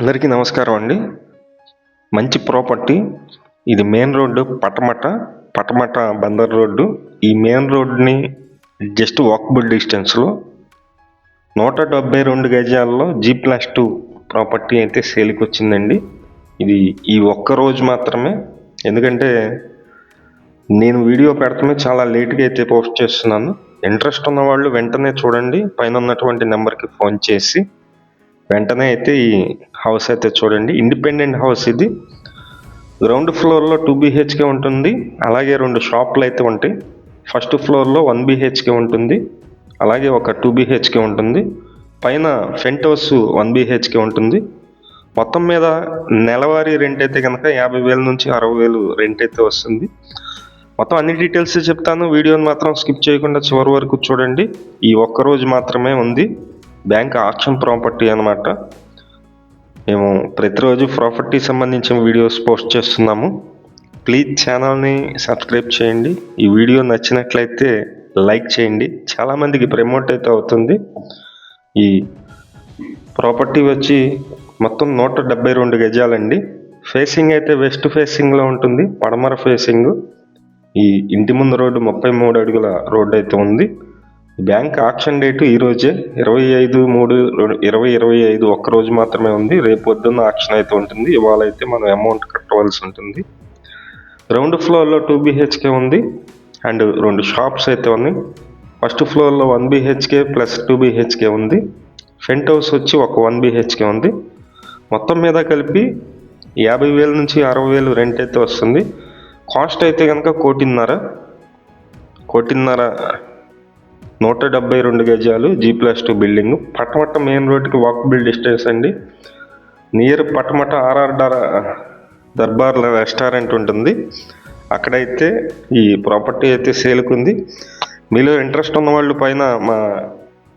అందరికీ నమస్కారం అండి. మంచి ప్రాపర్టీ ఇది main road Patamata Patamata Bandar road. ఈ మెయిన్ రోడ్డుని జస్ట్ వాకబుల్ డిస్టెన్స్లో నూట డెబ్బై రెండు గజాల్లో జీ ప్లస్ టూ ప్రాపర్టీ అయితే సేల్కి వచ్చిందండి. ఇది ఈ ఒక్క రోజు మాత్రమే. ఎందుకంటే నేను వీడియో పెడతామే చాలా లేట్గా అయితే పోస్ట్ చేస్తున్నాను. ఇంట్రెస్ట్ ఉన్న వాళ్ళు వెంటనే చూడండి. పైన ఉన్నటువంటి నెంబర్కి ఫోన్ చేసి వెంటనే అయితే ఈ హౌస్ అయితే చూడండి. ఇండిపెండెంట్ హౌస్ ఇది. గ్రౌండ్ ఫ్లోర్లో టూ బీహెచ్కే ఉంటుంది. అలాగే రెండు షాపులు అయితే ఉంటాయి. ఫస్ట్ ఫ్లోర్లో వన్ బీహెచ్కే ఉంటుంది. అలాగే ఒక టూ బీహెచ్కే ఉంటుంది. పైన ఫెంట్ హౌస్ వన్ బీహెచ్కే ఉంటుంది. మొత్తం మీద నెలవారీ రెంట్ అయితే కనుక యాభై వేల నుంచి అరవై వేలు రెంట్ అయితే వస్తుంది. మొత్తం అన్ని డీటెయిల్స్ చెప్తాను. వీడియోని మాత్రం స్కిప్ చేయకుండా చివరి వరకు చూడండి. ఈ ఒక్క రోజు మాత్రమే ఉంది. బ్యాంక్ ఆప్షన్ ప్రాపర్టీ అనమాట మేము ప్రతిరోజు ప్రాపర్టీ సంబంధించిన వీడియోస్ పోస్ట్ చేస్తున్నాము. ప్లీజ్ ఛానల్ని సబ్స్క్రైబ్ చేయండి. ఈ వీడియో నచ్చినట్లయితే లైక్ చేయండి. చాలామందికి ప్రమోట్ అయితే అవుతుంది. ఈ ప్రాపర్టీ వచ్చి మొత్తం నూట డెబ్బై రెండు గజాలండి. ఫేసింగ్ అయితే వెస్ట్ ఫేసింగ్లో ఉంటుంది. పడమర ఫేసింగ్ ఈ ఇంటి ముందు రోడ్డు ముప్పై మూడు అడుగుల రోడ్డు అయితే ఉంది. బ్యాంక్ ఆక్షన్ డేటు ఈ రోజే ఇరవై ఐదు మూడు ఇరవై ఇరవై ఐదు ఒక్క రోజు మాత్రమే ఉంది. రేపు పొద్దున్న ఆక్షన్ అయితే ఉంటుంది. ఇవాళ అయితే మనం అమౌంట్ కట్టవలసి ఉంటుంది. గ్రౌండ్ ఫ్లోర్లో టూ బీహెచ్కే ఉంది. అండ్ రెండు షాప్స్ అయితే ఉన్నాయి. ఫస్ట్ ఫ్లోర్లో one BHK plus two BHK ఉంది. ఫ్రంట్ హౌస్ వచ్చి ఒక వన్ బీహెచ్కే ఉంది. మొత్తం మీద కలిపి యాభై వేల నుంచి అరవై వేలు రెంట్ అయితే వస్తుంది. కాస్ట్ అయితే కనుక కోటిన్నర కోటిన్నర నూట డెబ్బై రెండు గజాలు G plus two building Patamata main రోడ్కి వాకబుల్ డిస్టెన్స్ అండి. నియర్ పటమట ఆర్ఆర్ డర్ దర్బార్ రెస్టారెంట్ ఉంటుంది. అక్కడైతే ఈ ప్రాపర్టీ అయితే సేల్కి ఉంది. మీలో ఇంట్రెస్ట్ ఉన్న వాళ్ళు పైన మా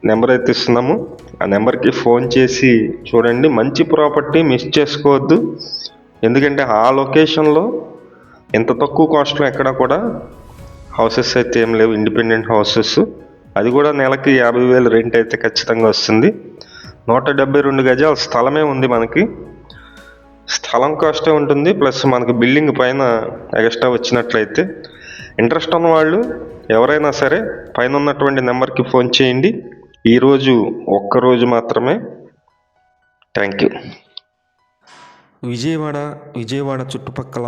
నెంబర్ అయితే ఇస్తున్నాము. ఆ నెంబర్కి ఫోన్ చేసి చూడండి. మంచి ప్రాపర్టీ మిస్ చేసుకోవద్దు. ఎందుకంటే ఆ లొకేషన్లో ఇంత తక్కువ కాస్ట్లో ఎక్కడ కూడా హౌసెస్ అయితే ఏం లేవు. ఇండిపెండెంట్ హౌసెస్ అది కూడా నెలకి యాభై వేలు రెంట్ అయితే ఖచ్చితంగా వస్తుంది. నూట డెబ్బై రెండు గజాల స్థలమే ఉంది మనకి. స్థలం కాస్టే ఉంటుంది ప్లస్ మనకి బిల్డింగ్ పైన ఎక్స్ట్రా వచ్చినట్లయితే. ఇంట్రెస్ట్ ఉన్న వాళ్ళు ఎవరైనా సరే పైన ఉన్నటువంటి నెంబర్కి ఫోన్ చేయండి. ఈరోజు ఒక్కరోజు మాత్రమే. థ్యాంక్ యూ విజయవాడ విజయవాడ చుట్టుపక్కల